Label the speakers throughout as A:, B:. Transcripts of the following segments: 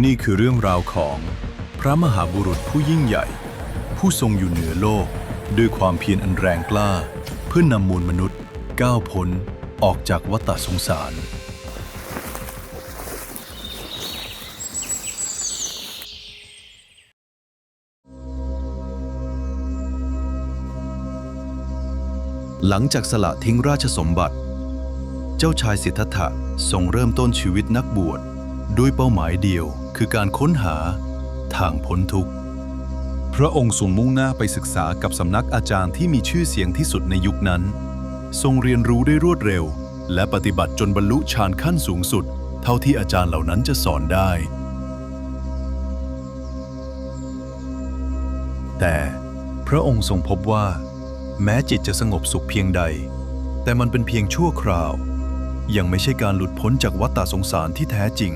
A: นี่คือเรื่องราวของพระมหาบุรุษผู้ยิ่งใหญ่ ผู้ทรงอยู่เหนือโลก ด้วยความเพียรอันแรงกล้า เพื่อนำมวลมนุษย์ ก้าวพ้นออกจากวัฏสงสาร หลังจากสละทิ้งราชสมบัติ เจ้าชายสิทธัตถะทรงเริ่มต้นชีวิตนักบวช ด้วยเป้าหมายเดียวคือการค้นหาทางพ้นทุกข์ พระองค์ทรงมุ่งหน้าไปศึกษากับสำนักอาจารย์ที่มีชื่อเสียงที่สุดในยุคนั้น ทรงเรียนรู้ได้รวดเร็ว และปฏิบัติจนบรรลุฌานขั้นสูงสุด เท่าที่อาจารย์เหล่านั้นจะสอนได้ แต่พระองค์ทรงพบว่า แม้จิตจะสงบสุขเพียงใด แต่มันเป็นเพียงชั่วคราว ยังไม่ใช่การหลุดพ้นจากวัฏฏะสงสารที่แท้จริง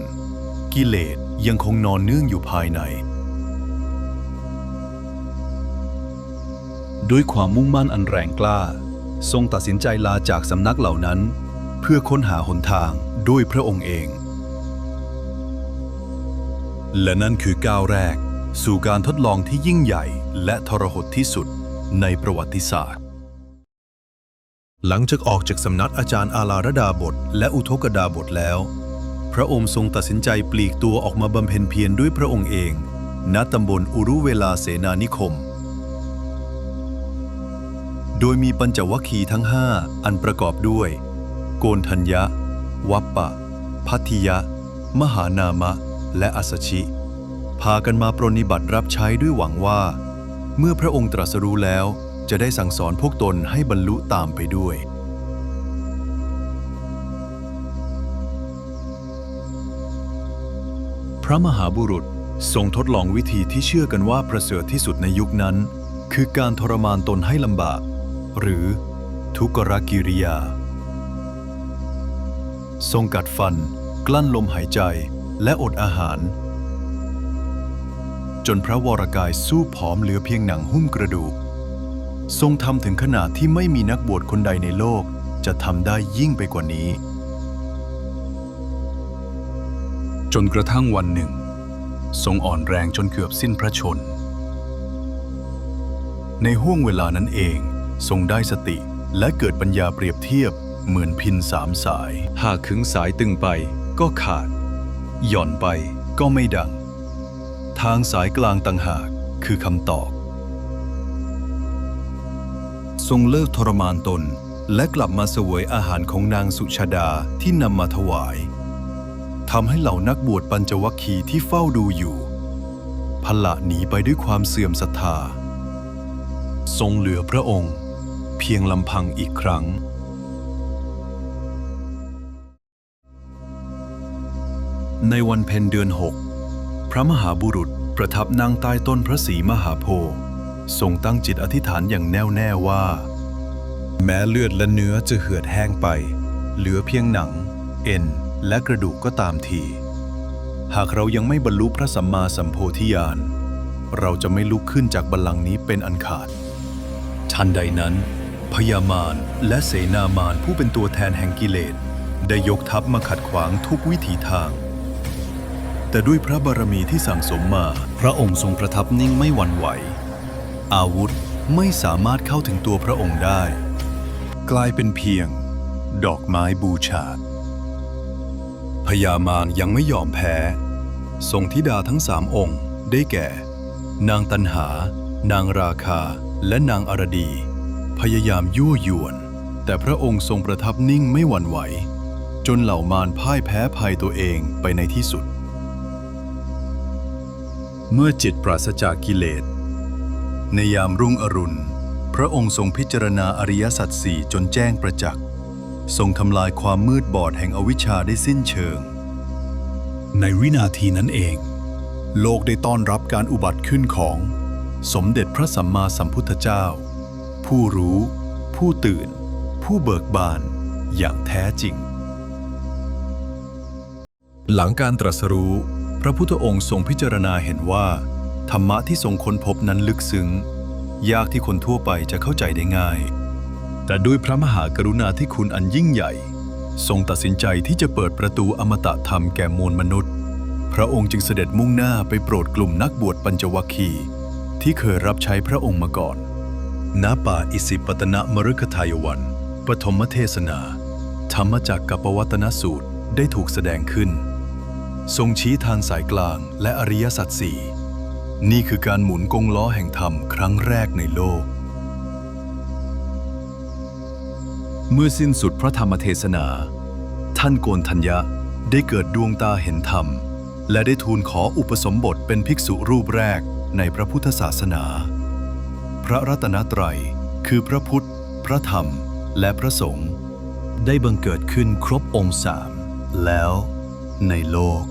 A: กิเลสยังคงนอนเนื่องอยู่ภายใน ด้วยความมุ่งมั่นอันแรงกล้า ทรงตัดสินใจลาจากสำนักเหล่านั้น เพื่อค้นหาหนทางด้วยพระองค์เอง และนั่นคือก้าวแรก สู่การทดลองที่ยิ่งใหญ่และทรหดที่สุดในประวัติศาสตร์ หลังจากออกจากสำนักอาจารย์อาลาระดาบท และอุทกดาบทแล้ว พระองค์ทรงตัดสินใจปลีกตัวออกมาบำเพ็ญเพียรด้วยพระองค์เอง ณตำบลอุรุเวลาเสนานิคม โดยมีปัญจวัคคีย์ทั้งห้าอันประกอบด้วย โกนทัญญะ วัปปะ พัทธิยะ มหานามะ และอัสชิ พากันมาปรนิบัติรับใช้ด้วยหวังว่า เมื่อพระองค์ตรัสรู้แล้วจะได้สั่งสอนพวกตนให้บรรลุตามไปด้วย พระมหาบุรุษทรงทดลองวิธีที่เชื่อกันว่าประเสริฐที่สุดในยุคนั้น คือการทรมานตนให้ลำบาก หรือทุกรกิริยา ทรงกัดฟัน กลั้นลมหายใจและอดอาหาร จนพระวรกายสู้ผอมเหลือเพียงหนังหุ้มกระดูก ทรงทำถึงขนาดที่ไม่มีนักบวชคนใดในโลกจะทำได้ยิ่งไปกว่านี้ จนกระทั่งวันหนึ่ง ทรงอ่อนแรงจนเกือบสิ้นพระชน ในห่วงเวลานั้นเองทรงได้สติและเกิดปัญญาเปรียบเทียบเหมือนพินสามสาย หากขึงสายตึงไปก็ขาด หย่อนไปก็ไม่ดัง ทางสายกลางต่างหากคือคำตอบ ทรงเลิกทรมานตนและกลับมาเสวยอาหารของนางสุชาดาที่นำมาถวาย ทำให้เหล่านักบวชปัญจวัคคีย์ที่เฝ้าดูอยู่พละหนีไปด้วยความเสื่อมศรัทธา ทรงเหลือพระองค์ เพียงลำพังอีกครั้ง ในวันเพ็ญเดือนหกพระมหาบุรุษประทับนั่งใต้ต้นพระศรีมหาโพธิ์ทรงตั้งจิตอธิษฐานอย่างแน่วแน่ว่า แม้เลือดและเนื้อจะเหือดแห้งไป เหลือเพียงหนัง เอ็น และกระดูกก็ตามที หากเรายังไม่บรรลุพระสัมมาสัมโพธิญาณ เราจะไม่ลุกขึ้นจากบัลลังก์นี้เป็นอันขาด ทันใดนั้นพญามารและเสนามารผู้เป็นตัวแทนแห่งกิเลสได้ยกทัพมาขัดขวางทุกวิถีทาง แต่ด้วยพระบารมีที่สั่งสมมา พระองค์ทรงประทับนิ่งไม่หวั่นไหว อาวุธไม่สามารถเข้าถึงตัวพระองค์ได้ กลายเป็นเพียง ดอกไม้บูชา พญามารยังไม่ยอมแพ้ ทรงธิดาทั้งสามองค์ได้แก่ นางตันหา นางราคา และนางอรดี พยายามยั่วยวน แต่พระองค์ทรงประทับนิ่งไม่หวั่นไหว จนเหล่ามารพ่ายแพ้ภัยตัวเองไปในที่สุด เมื่อจิตปราศจากกิเลส ในยามรุ่งอรุณ พระองค์ทรงพิจารณาอริยสัจสี่จนแจ้งประจักษ์ ทรงทำลายความมืดบอดแห่งอวิชชาได้สิ้นเชิง ในวินาทีนั้นเอง โลกได้ต้อนรับการอุบัติขึ้นของ สมเด็จพระสัมมาสัมพุทธเจ้า ผู้รู้ ผู้ตื่น ผู้เบิกบาน อย่างแท้จริง หลังการตรัสรู้ พระพุทธองค์ทรงพิจารณาเห็นว่า ธรรมะที่ทรงค้นพบนั้นลึกซึ้ง ยากที่คนทั่วไปจะเข้าใจได้ง่าย แต่ด้วยพระมหากรุณาธิคุณอันยิ่งใหญ่ ทรงตัดสินใจที่จะเปิดประตูอมตะธรรมแก่มวลมนุษย์ พระองค์จึงเสด็จมุ่งหน้าไปโปรดกลุ่มนักบวชปัญจวัคคีย์ที่เคยรับใช้พระองค์มาก่อน ณ ป่าอิสิปตนมฤคทายวัน ปฐมเทศนา ธรรมจักกับปวัตนสูตรได้ถูกแสดงขึ้น ทรงชี้ทางสายกลางและอริยสัจสี่นี่คือการหมุนกงล้อแห่งธรรมครั้งแรกในโลก เมื่อสิ้นสุดพระธรรมเทศนา ท่านโกนทัญญะได้เกิดดวงตาเห็นธรรม และได้ทูลขออุปสมบทเป็นภิกษุรูปแรกในพระพุทธศาสนา พระรัตนตรัยคือพระพุทธ พระธรรม และพระสงฆ์ได้บังเกิดขึ้นครบองค์สามแล้วในโลก